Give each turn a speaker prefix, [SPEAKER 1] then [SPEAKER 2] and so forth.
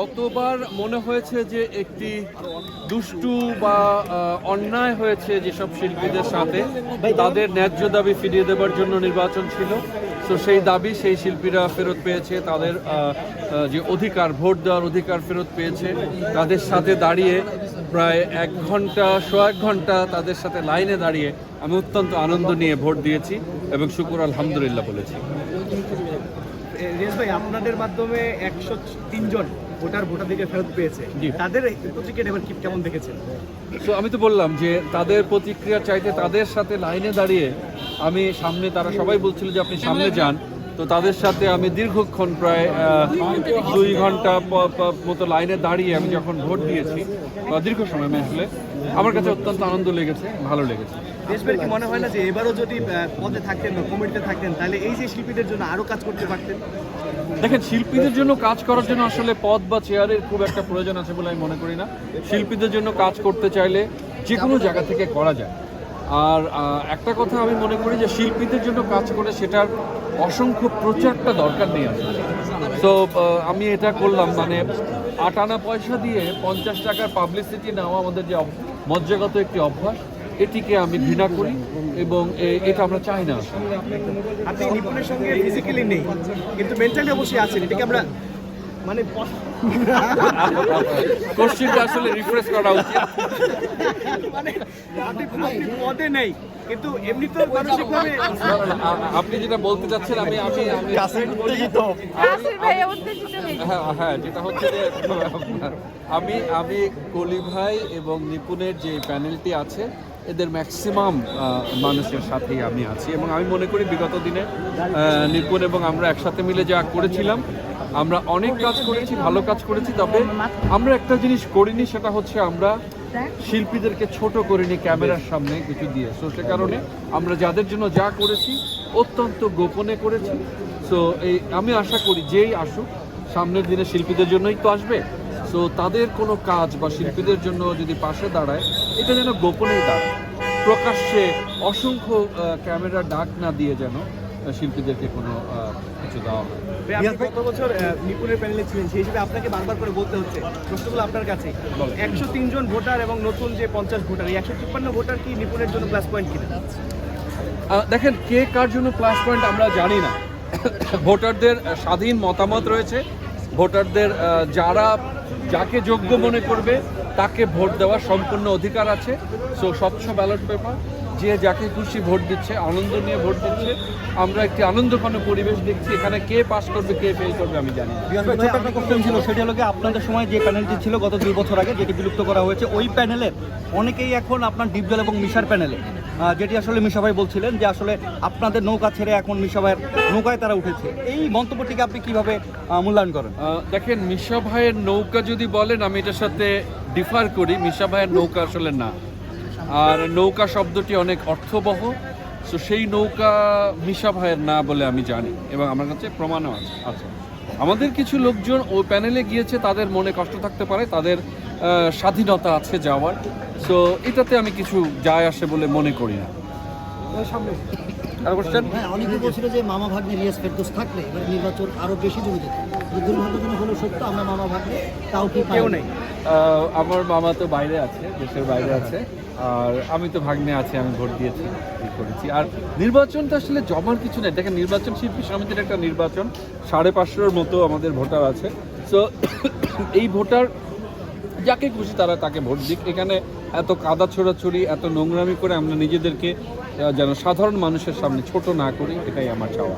[SPEAKER 1] গতবার মনে হয়েছে যে একটি দুষ্টু বা অন্যায় হয়েছে যেসব শিল্পীদের সাথে। তাদের ন্যায্য দাবি ফিরিয়ে দেওয়ার জন্য নির্বাচন ছিল। তো সেই দাবি সেই শিল্পীরা ফেরত পেয়েছে। তাদের যে অধিকার, ভোট দেওয়ার অধিকার ফেরত পেয়েছে। তাদের সাথে দাঁড়িয়ে প্রায় এক ঘণ্টা শো এক ঘণ্টা তাদের সাথে লাইনে দাঁড়িয়ে আমি অত্যন্ত আনন্দ নিয়ে ভোট দিয়েছি এবং শুকুর আলহামদুলিল্লাহ বলেছি।
[SPEAKER 2] রেস ভাই, আপনাদের মাধ্যমে একশো তিনজন ভোটার ভোটাধিকার ফেরত পেয়েছে। তাদের প্রতিক্রিয়া এবার কি- কেমন দেখেছেন?
[SPEAKER 1] তো আমি তো বললাম যে তাদের প্রতিক্রিয়া চাইতে তাদের সাথে লাইনে দাঁড়িয়ে আমি সামনে তারা সবাই বলছিল যে আপনি সামনে যান। তো তাদের সাথে আমি দীর্ঘক্ষণ প্রায় দুই ঘণ্টা মতো লাইনে দাঁড়িয়ে আমি যখন ভোট দিয়েছি বা দীর্ঘ সময় আমি আসলে আমার কাছে অত্যন্ত আনন্দ লেগেছে ভালো লেগেছে।
[SPEAKER 2] ভাইয়ের কি মনে হয় না যে এবারও যদি পদে থাকতেন বা কমিটিতে থাকতেন তাহলে এই যে শিল্পীদের জন্য আরও কাজ করতে পারতেন?
[SPEAKER 1] দেখেন শিল্পীদের জন্য কাজ করার জন্য আসলে পদ বা চেয়ারের খুব একটা প্রয়োজন আছে বলে আমি মনে করি না। শিল্পীদের জন্য কাজ করতে চাইলে যে কোনো জায়গা থেকে করা যায়। আর একটা কথা আমি মনে করি যে শিল্পীদের জন্য কাজ করে সেটার অসংখ্য প্রচারটা দরকার নেই আসলে তো আমি এটা করলাম মানে আট আনা পয়সা দিয়ে পঞ্চাশ টাকার পাবলিসিটি নেওয়া আমাদের যে মজ্জাগত একটি অভ্যাস, এটিকে আমি ঘৃণা করি এবং এটা আমরা চাই না।
[SPEAKER 2] আপনি নিপুণের সঙ্গে ফিজিক্যালি নেই, কিন্তু মেন্টালি অবশ্যই আছেন, এটাকে আমরা মানে
[SPEAKER 1] কোশ্চেনটা আসলে রিফ্রেশ করা উচিত।
[SPEAKER 2] মানে পদে নেই কিন্তু এমনি তো মানসিকভাবে
[SPEAKER 1] আপনি যেটা বলতে চাচ্ছেন আমি আমি
[SPEAKER 3] হ্যাঁ
[SPEAKER 1] হ্যাঁ যেটা হচ্ছে যে আমি আমি কলি ভাই এবং নিপুণের যে প্যানেলটি আছে এদের ম্যাক্সিমাম মানুষের সাথেই আমি আছি। এবং আমি মনে করি বিগত দিনে নিপুণ এবং আমরা একসাথে মিলে যা করেছিলাম আমরা অনেক কাজ করেছি, ভালো কাজ করেছি, তবে আমরা একটা জিনিস করিনি, সেটা হচ্ছে আমরা শিল্পীদেরকে ছোট করিনি ক্যামেরার সামনে কিছু দিয়ে। সো সে কারণে আমরা যাদের জন্য যা করেছি, অত্যন্ত গোপনে করেছি। সো এই, আমি আশা করি যেই আসুক, সামনের দিনে শিল্পীদের জন্যই তো আসবে। সো তাদের কোনো কাজ বা শিল্পীদের জন্য যদি পাশে দাঁড়ায়, এটা যেন গোপনেই দাঁড়ায়। প্রকাশ্যে অসংখ্য ক্যামেরা ডাক না দিয়ে যেন শিল্পীদেরকে কোনো আহ, কিছু দেওয়া হয়
[SPEAKER 2] গত বছর নিপুণের প্যানেলে ছিলেন সেই হিসেবে আপনাকে বারবার করে বলতে হচ্ছে। প্রশ্নগুলো আপনার কাছে। একশো তিনজন ভোটার এবং নতুন যে পঞ্চাশ ভোটার এই একশো তিপ্পান্ন ভোটার কি নিপুণের জন্য প্লাস পয়েন্ট কিনা?
[SPEAKER 1] দেখেন কে কার জন্য প্লাস পয়েন্ট আমরা জানি না। ভোটারদের স্বাধীন মতামত রয়েছে। ভোটারদের যারা যাকে যোগ্য মনে করবে তাকে ভোট দেওয়ার সম্পূর্ণ অধিকার আছে। সো স্বচ্ছ ব্যালট পেপার যে যাকে খুশি ভোট দিচ্ছে আনন্দ নিয়ে ভোট দিচ্ছে। আমরা একটি আনন্দঘন পরিবেশ দেখছি এখানে কে পাস করবে কে ফেল করবে আমি জানি
[SPEAKER 4] ছিল সেটা হলো আপনাদের সময় যে প্যানেলটি ছিল গত দুই বছর আগে যেটি বিলুপ্ত করা হয়েছে ওই প্যানেলের অনেকেই এখন আপনার ডিপজল এবং মিশার প্যানেলে যেটি আসলে মিশা ভাই বলছিলেন যে আসলে আপনাদের নৌকা ছেড়ে এখন মিশা ভাইয়ের নৌকায় তারা উঠেছে। এই মন্তব্যটিকে আপনি কীভাবে মূল্যায়ন করেন?
[SPEAKER 1] দেখেন মিশা ভাইয়ের নৌকা যদি বলেন আমি এটার সাথে ডিফার করি মিশা ভাইয়ের নৌকা আসলে না। আর নৌকা শব্দটি অনেক অর্থবহ সো সেই নৌকা মিশা ভাইয়ের না বলে আমি জানি, এবং আমার কাছে প্রমাণও আছে। আছে আমাদের কিছু লোকজন ও প্যানেলে গিয়েছে, তাদের মনে কষ্ট থাকতে পারে, তাদের স্বাধীনতা আছে যাওয়ার। সো এটাতে আমি কিছু যায় আসে বলে মনে করি না। কোশ্চেন
[SPEAKER 5] হ্যাঁ অনেকে বলছিল যে মামা ভাগ্নে রিয়াজ ফেরদোস থাকলে এবার নির্বাচন আরও বেশি জমে যেত কিন্তু দুর্ভাগ্যজনক হলো সত্য আমরা মামা ভাগ্নে পাই
[SPEAKER 2] কেউ নেই।
[SPEAKER 1] আমার মামা তো বাইরে আছে দেশের বাইরে আছে। আর আমি তো ভাগ্নে আছি আমি ভোট দিয়েছি করেছি। আর নির্বাচনটা আসলে জমার কিছু নেই। দেখেন নির্বাচন শিল্পী সমিতির একটা নির্বাচন সাড়ে পাঁচশোর মতো আমাদের ভোটার আছে। সো এই ভোটার যাকে খুশি তারা তাকে ভোট দিক। এখানে এত কাদা ছোড়াছড়ি এত নোংরামি করে আমরা নিজেদেরকে যেন সাধারণ মানুষের সামনে ছোট না করি এটাই আমার চাওয়া।